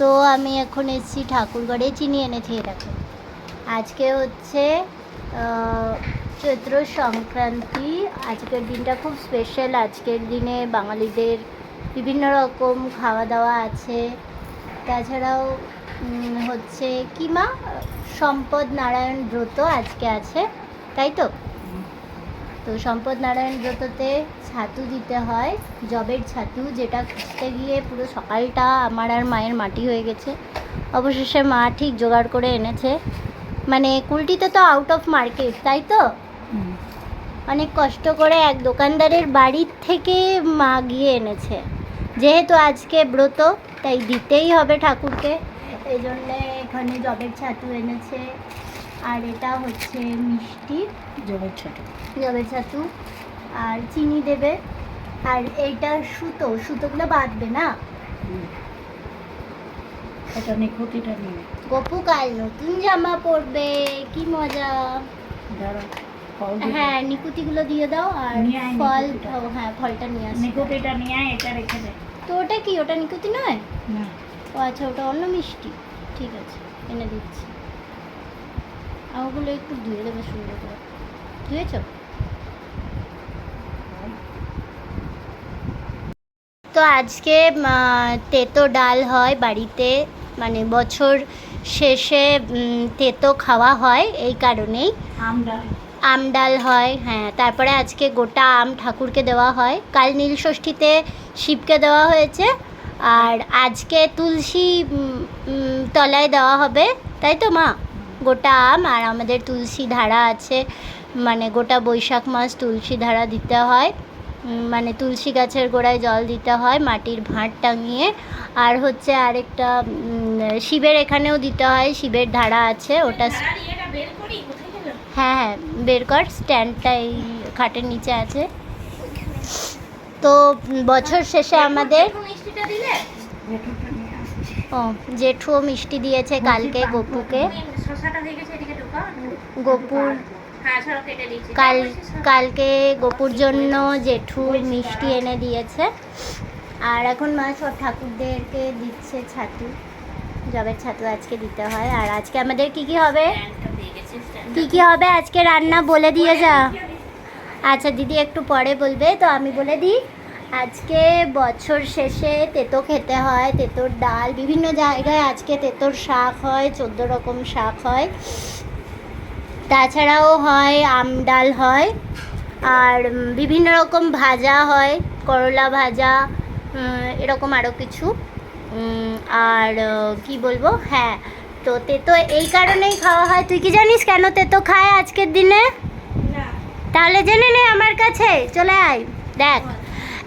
তো আমি এখন এসেছি ঠাকুরগড়ে চিনি এনেছি এটাকে আজকে হচ্ছে চৈত্র সংক্রান্তি। আজকের দিনটা খুব স্পেশাল আজকের দিনে বাঙালিদের বিভিন্ন রকম খাওয়া দাওয়া আছে। তাছাড়াও হচ্ছে কি মা? সম্পদ নারায়ণ ব্রত আজকে আছে। তাই তো? তো সম্পদ নারায়ণ ব্রততে ছাতু দিতে হয় জবের ছাতু যেটা খুঁজতে গিয়ে পুরো সকালটা আমার আর মায়ের মাটি হয়ে গেছে। অবশেষে মা ঠিক জোগাড় করে এনেছে। মানে কুলটিতে তো আউট অফ মার্কেট তাই তো? অনেক কষ্ট করে এক দোকানদারের বাড়ির থেকে মা গিয়ে এনেছে। যেহেতু আজকে ব্রত তাই দিতেই হবে ঠাকুরকে। এই জন্যে এখানে জবের ছাতু এনেছে। আর এটা হচ্ছে মিষ্টি জবের ছোট। জবের ছাতু। আর চিনি দেবে। আর এইটা সুতো সুতোগুলো বাঁধবে না? এটা নিকুতিটা নিয়ে। গপু কাল নতুন জামা পরবে কি মজা। ধরো হ্যাঁ নিকুতিগুলো দিয়ে দাও আর ফল হ্যাঁ ফলটা নিয়ে আসবে। নিকুতিটা নিয়ে আয়, এটা রেখে দে। তো ওটা কি ওটা নিকুতি নয়? না। ও আচ্ছা ওটা অন্য মিষ্টি। ঠিক আছে এনে দিচ্ছি। ওগুলো একটু ধুয়ে দেবে সুন্দর করে। ধুয়েছ? তো আজকে তেতো ডাল হয় বাড়িতে মানে বছর শেষে তেতো খাওয়া হয় এই কারণেই। আম ডাল। হয় হ্যাঁ তারপরে আজকে গোটা আম ঠাকুরকে দেওয়া হয়। কাল নীল ষষ্ঠীতে শিবকে দেওয়া হয়েছে আর আজকে তুলসী তলায় দেওয়া হবে তাই তো মা? গোটা আম আর আমাদের তুলসী ধারা আছে। মানে গোটা বৈশাখ মাস তুলসী ধারা দিতে হয়। মানে তুলসী গাছের গোড়ায় জল দিতে হয় মাটির ভাঁড় টাঙিয়ে। আর হচ্ছে আরেকটা শিবের এখানেও দিতে হয় শিবের ধারা আছে ওটা হ্যাঁ হ্যাঁ বের কর স্ট্যান্ডটা এই খাটের নিচে আছে। তো বছর শেষে আমাদের ও জেঠুও মিষ্টি দিয়েছে কালকে গপুকে। গপুর। কাল কালকে গপুর জন্য জেঠু মিষ্টি এনে দিয়েছে। আর এখন মা সব ঠাকুরদেরকে দিচ্ছে ছাতু। জবের ছাতু আজকে দিতে হয়। আর আজকে আমাদের কি কি হবে? কি কি হবে? আজকে রান্না বলে দিয়ে যা। আচ্ছা দিদি একটু পরে বলবে। তো আমি বলে দিই। আজকে বছর শেষে তেতো খেতে হয় তেতোর ডাল বিভিন্ন জায়গায় আজকে তেতোর শাক হয় চোদ্দ রকম শাক হয়। তাছাড়াও হয় আম ডাল হয় আর বিভিন্ন রকম ভাজা হয় করলা ভাজা এরকম আরও কিছু। আর কি বলব? হ্যাঁ তো তেতো এই কারণেই খাওয়া হয়। তুই কি জানিস কেন তেতো খায় আজকের দিনে? তাহলে জেনে নে আমার কাছে চলে আয় দেখ।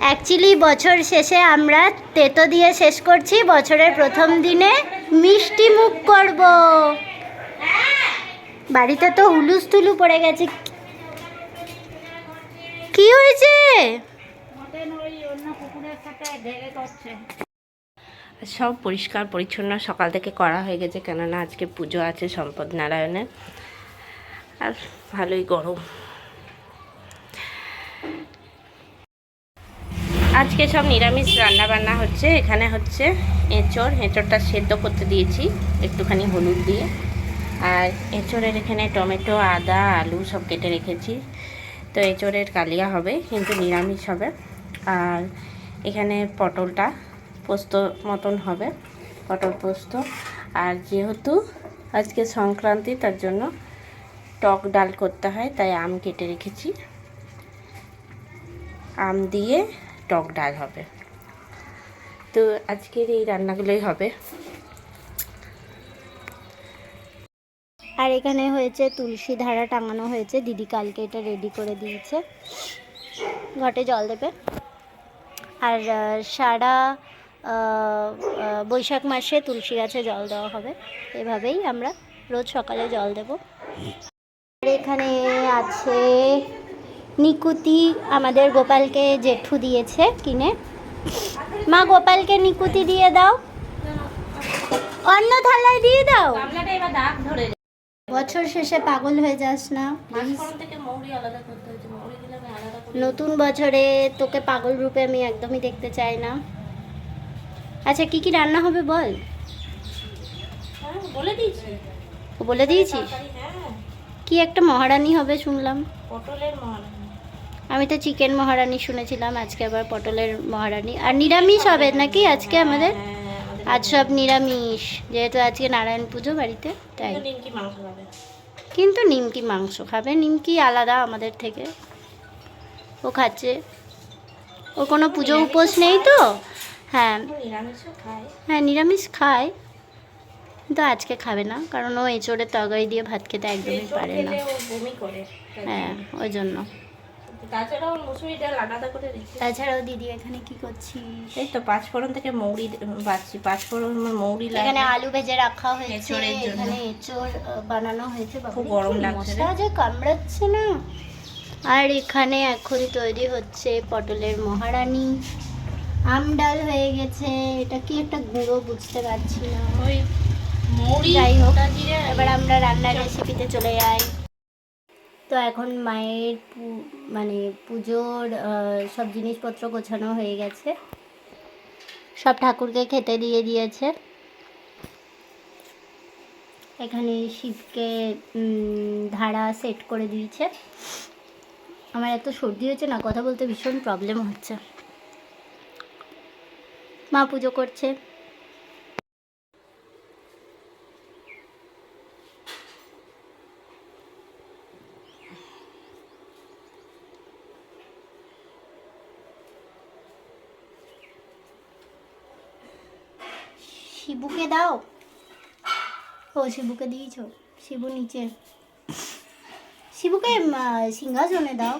অ্যাকচুয়ালি বছর শেষে আমরা তেতো দিয়ে শেষ করছি। বছরের প্রথম দিনে মিষ্টি মুখ করব। বাড়িতে তো হুলুস তুলু পড়ে গেছে। কি হয়েছে? সব পরিষ্কার, পরিচ্ছন্ন, সকাল থেকে করা হয়ে গেছে, কেননা আজকে পুজো আছে সম্পদ নারায়ণের। আর ভালোই গরম। আজকে সব নিরামিষ রান্না বান্না হচ্ছে। এখানে হচ্ছে এঁচড়। এঁচড়টা সেদ্ধ করতে দিয়েছি একটুখানি হলুদ দিয়ে। আর এঁচড়ের এখানে টমেটো, আদা, আলু সব কেটে রেখেছি। তো এঁচড়ের কালিয়া হবে, কিন্তু নিরামিষ হবে। আর এখানে পটলটা পোস্ত মতন হবে, পটল পোস্ত। আর যেহেতু আজকে সংক্রান্তি, তার জন্য টক ডাল করতে হয়, তাই আম কেটে রেখেছি। আম দিয়ে টক ডাল হবে। তো আজকের এই রান্নাগুলোই হবে। আর এখানে হয়েছে তুলসী ধারা টাঙানো হয়েছে। দিদি কালকে এটা রেডি করে দিয়েছে। ঘটে জল দেবে। আর সারা বৈশাখ মাসে তুলসী গাছে জল দেওয়া হবে। এভাবেই আমরা রোজ সকালে জল দেব। আর এখানে আছে নিকুতি আমাদের গোপালকে জেঠু দিয়েছে কিনে। মা গোপালকে নিকুতি দিয়ে দাও। অন্য থালায় দিয়ে দাও। বছর শেষে পাগল হয়ে যাস না। নতুন বছরে তোকে পাগল রূপে আমি একদমই দেখতে চাই না। আচ্ছা কি কি রান্না হবে বল? বলে দিয়েছি। বলে দিয়েছিস হ্যাঁ। কি একটা মহারানী হবে শুনলাম। পটলের মহারানি। আমি তো চিকেন মহারানী শুনেছিলাম আজকে আবার পটলের মহারানী। আর নিরামিষ হবে নাকি? আজকে আমাদের? আজ সব নিরামিষ যেহেতু আজকে নারায়ণ পুজো বাড়িতে তাই। কিন্তু নিমকি মাংস খাবে। নিমকি আলাদা আমাদের থেকে। ও খাচ্ছে। ওর কোনো পুজো উপোস নেই তো? হ্যাঁ। হ্যাঁ নিরামিষ খায়। কিন্তু আজকে খাবে না কারণ ও এঁচড়ের তগাই দিয়ে ভাত খেতে একদমই পারে না। ও হ্যাঁ ওই জন্য। তাছাড়া মুসুরি ডাল আলাদা করে দিচ্ছি তাছাড়াও দিদি এখানে কি করছিস? এই তো পাঁচফোড়ন থেকে মৌরি বাচ্ছি পাঁচফোড়ন মৌরি এখানে আলু ভেজে রাখা হয়েছে। এখানে এঁচড় বানানো হয়েছে। খুব গরম লাগছে। যে কামড়াচ্ছে না। আর এখানে এখন তৈরি হচ্ছে পটলের মহারানী। আম ডাল হয়ে গেছে। এটা কি একটা গুঁড়ো বুঝতে পারছি না। ওই মৌরি যাই হোক এবার আমরা রান্নার রেসিপিতে চলে যাই। তো এখন মায়ের মানে পুজোর সব জিনিসপত্র গোছানো হয়ে গেছে। সব ঠাকুরকে খেতে দিয়ে দিয়েছে। এখানে শিবকে ধারা সেট করে দিয়েছে। আমার এত সর্দি হয়েছে না, কথা বলতে ভীষণ প্রবলেম হচ্ছে। মা পুজো করছে। দাও। ও, শিবুকে দিয়েছ। শিবু নিচে। শিবুকে সিংহাসনে দাও।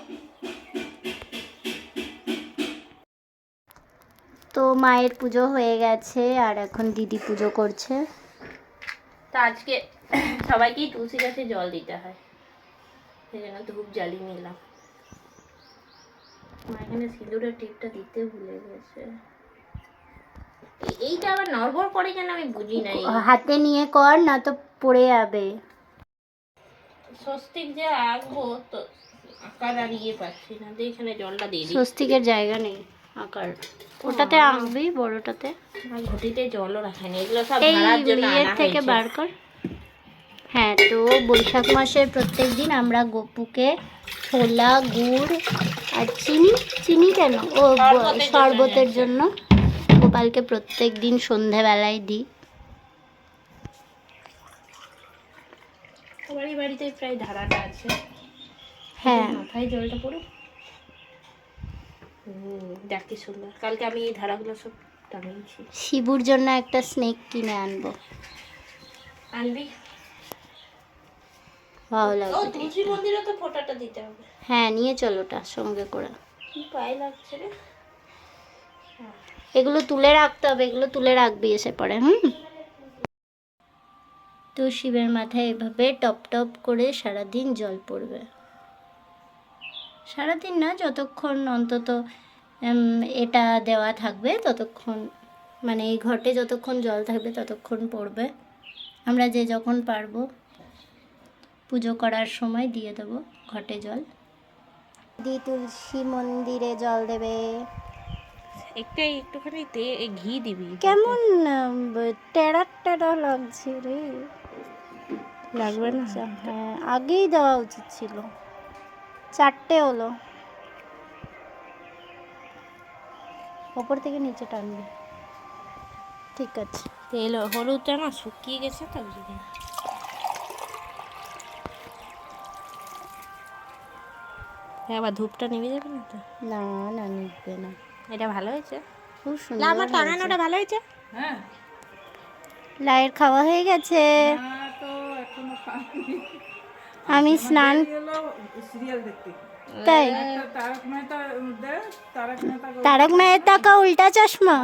তো মায়ের পুজো হয়ে গেছে, আর এখন দিদি পুজো করছে। তা আজকে সবাইকেই তুলসী গাছে জল দিতে হয়। সেই জন্য ধূপ জ্বালিয়ে নিলাম। মা এখানে সিঁদুরের টিপটা দিতে ভুলে গেছে। এইটা আবার নড়বড় করে কেন আমি বুঝি নাই হাতে নিয়ে কর না তো পড়ে যাবে। স্বস্তিক যে আঁকবো তো আঁকার আর ইয়ে পাচ্ছি না। এখানে জলটা দিয়ে দিই স্বস্তিকের জায়গা নেই আঁকার। ওটাতে আঁকবি বড়টাতে? ঘটিতে জলও রাখানি এগুলো সব জন্য আনা থেকে বার কর। হ্যাঁ তো বৈশাখ মাসের প্রত্যেক দিন আমরা গপুকে ছোলা গুড় আর চিনি চিনি কেন? ও শরবতের জন্য। গোপালকে প্রত্যেক দিন সন্ধেবেলায় দিই। সবারই বাড়িতে প্রায় ধারাটা আছে। হ্যাঁ। মাথায় জলটা পড়ে হুম দেখ কি সুন্দর। কালকে আমি এই ধারাগুলো সব টানিয়েছি শিবুর জন্য একটা স্নেক কিনে আনব। আনবি? ভালো ও লাগবে তুলসী মন্দিরে তো ফোঁটাটা দিতে হবে। হ্যাঁ নিয়ে চলো ওটা সঙ্গে করে। কি পায়ে লাগছে রে? এগুলো তুলে রাখতে হবে, এগুলো তুলে রাখবি এসে পরে, হুম? তো শিবের মাথায় এভাবে টপ টপ করে সারাদিন জল পড়বে। সারাদিন না, যতক্ষণ অন্তত এটা দেওয়া থাকবে, ততক্ষণ মানে এই ঘটে যতক্ষণ জল থাকবে ততক্ষণ পড়বে। আমরা যে যখন পারব, পুজো করার সময় দিয়ে দেবো ঘটে জল। দি তুলসী মন্দিরে জল দেবে। একটা একটুখানি তে ঘি দিবি। কেমন টেরা টেরা লাগছে রে? লাগবে না? হ্যাঁ আগেই দেওয়া উচিত ছিল। চারটে হলো। ওপর থেকে নিচে টানবে। ঠিক আছে। তেল হলুদটা না শুকিয়ে গেছে তো জন্য। আবার ধূপটা নেমে যাবে না তো? না না নিবে না। এটা ভালো হয়েছে। খুব সুন্দর আমার টানানোটা ভালো হয়েছে? লাইয়ের খাওয়া হয়ে গেছে। আমি স্নান সিরিয়াল দেখতে। তাই? তারক মেহতা কা উল্টা চশমা?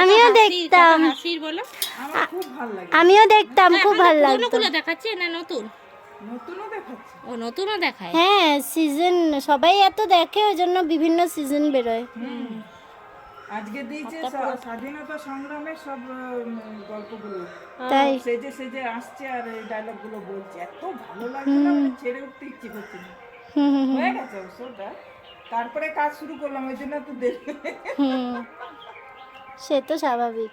আমিও দেখতাম। আমিও দেখতাম খুব ভালো লাগতো। দেখাচ্ছে না নতুন? ও নতুনও দেখায়? হ্যাঁ সিজন সবাই এত দেখে ওই জন্য বিভিন্ন সিজন বেরোয়। আজকে দিয়েছে স্বাধীনতা সংগ্রামের সব গল্পগুলো। তাই সেজে সেজে আসছে আর এই ডায়লগগুলো বলছে। এত ভালো লাগছে না ছেড়ে উঠতে ইচ্ছে করছে না। হুম হুম হুম, হয়ে গেছে অবশ্যটা তারপরে কাজ শুরু করলাম ওই জন্য তো সে তো স্বাভাবিক।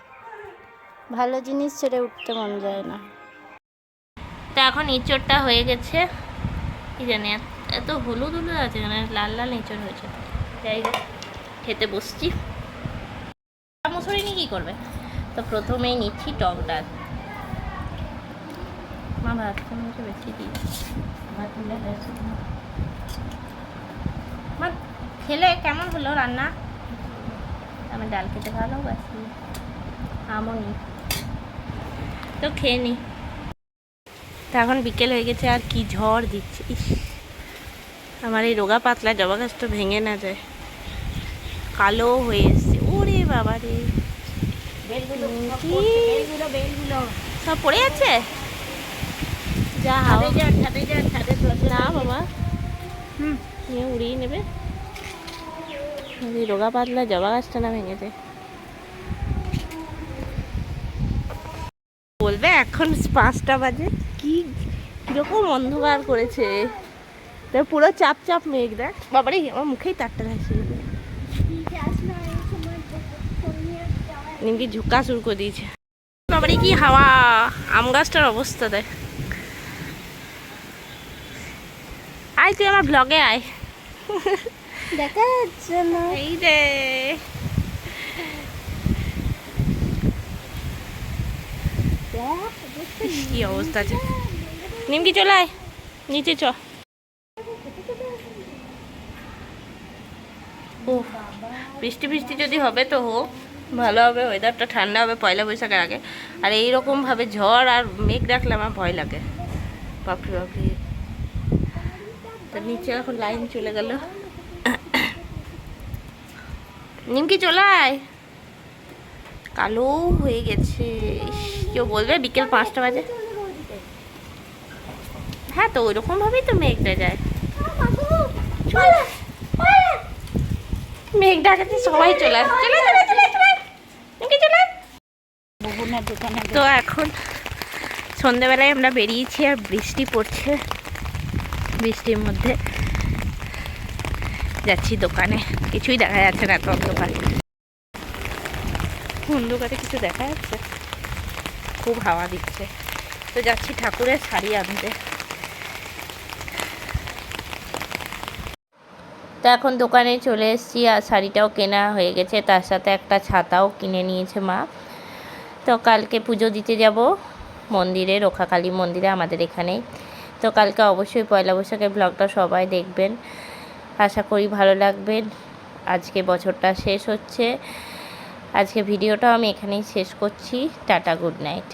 ভালো জিনিস ছেড়ে উঠতে মন যায় না। তো এখন ইঁচড়টা হয়ে গেছে। কি জানি, এত- হলুদ হলুদ আছে এখানে লাল লাল ইঁচড় হয়েছে। যাই হোক, খেতে বসছি। মুসুরি নিয়ে কী করবে? তো প্রথমেই নিচ্ছি টক ডাল। মা ভাত একটু বেশি দিই ভাত মা, খেলে কেমন হলো রান্না? আমি ডাল খেতে ভালোবাসি। আমও নি তো খেয়ে নি। তো এখন বিকেল হয়ে গেছে আর কি ঝড় দিচ্ছে? আমার এই রোগা পাতলা জবা গাছটা ভেঙে না যায়। কালো হয়ে এসছে। ওরে বাবা রে। বেলগুলো সব বেলগুলো বেলগুলো। সব পড়ে আছে? যা না বাবা। হুম। নিয়ে উড়িয়ে নেবে। এই রোগা পাতলা জবা গাছটা না ভেঙেছে বলবে এখন পাঁচটা বাজে। কি কীরকম অন্ধকার করেছে। তো পুরো চাপ চাপ মেঘ দেখ। বাবারে আমার মুখেই তারটা হাসি নিমকি ঝুঁকা শুরু করে দিয়েছে। বাবারে কি হাওয়া। আম গাছটার অবস্থা দেখ। আয় তুই আমার ব্লগে আয়। দেখা যাচ্ছে না এই রে কি অবস্থা আছে? নিমকি, চলে আয়। নিচে চ। বৃষ্টি বৃষ্টি যদি হবে তো হোক, ভালো হবে। ওয়েদারটা ঠান্ডা হবে, পয়লা বৈশাখের আগে। আর এইরকমভাবে ঝড় আর মেঘ রাখলে আমার ভয় লাগে। বাপরে বাপরে। তো নিচে এখন লাইন চলে গেল। নিমকি, চলে আয়। কালো হয়ে গেছে কেউ বলবে, বিকেল পাঁচটা বাজে। হ্যাঁ তো ওইরকম ভাবেই তো মেঘটা যায়। মেঘ ডাকাতে সবাই চলে আসে। চলে চলে চলে চলে নিমকি চলে। আয়। বগুনের দোকানে তো এখন সন্ধেবেলায় আমরা বেরিয়েছি আর বৃষ্টি পড়ছে। বৃষ্টির মধ্যে যাচ্ছি দোকানে। কিছুই দেখা যাচ্ছে না তো অন্ধকার। অন্ধকারে কিছু দেখা যাচ্ছে? খুব হাওয়া দিচ্ছে। তো যাচ্ছি ঠাকুরের শাড়ি আনতে। তো এখন দোকানে চলে এসেছি আর শাড়িটাও কেনা হয়ে গেছে। তার সাথে একটা ছাতাও কিনে নিয়েছে মা। তো কালকে পুজো দিতে যাব মন্দিরে রক্ষাকালী মন্দিরে আমাদের এখানেই তো কালকে অবশ্যই পয়লা বৈশাখের ব্লগটা সবাই দেখবেন। আশা করি ভালো লাগবেন। আজকে বছরটা শেষ হচ্ছে। আজকে ভিডিওটাও আমি এখানেই শেষ করছি। Tata good night.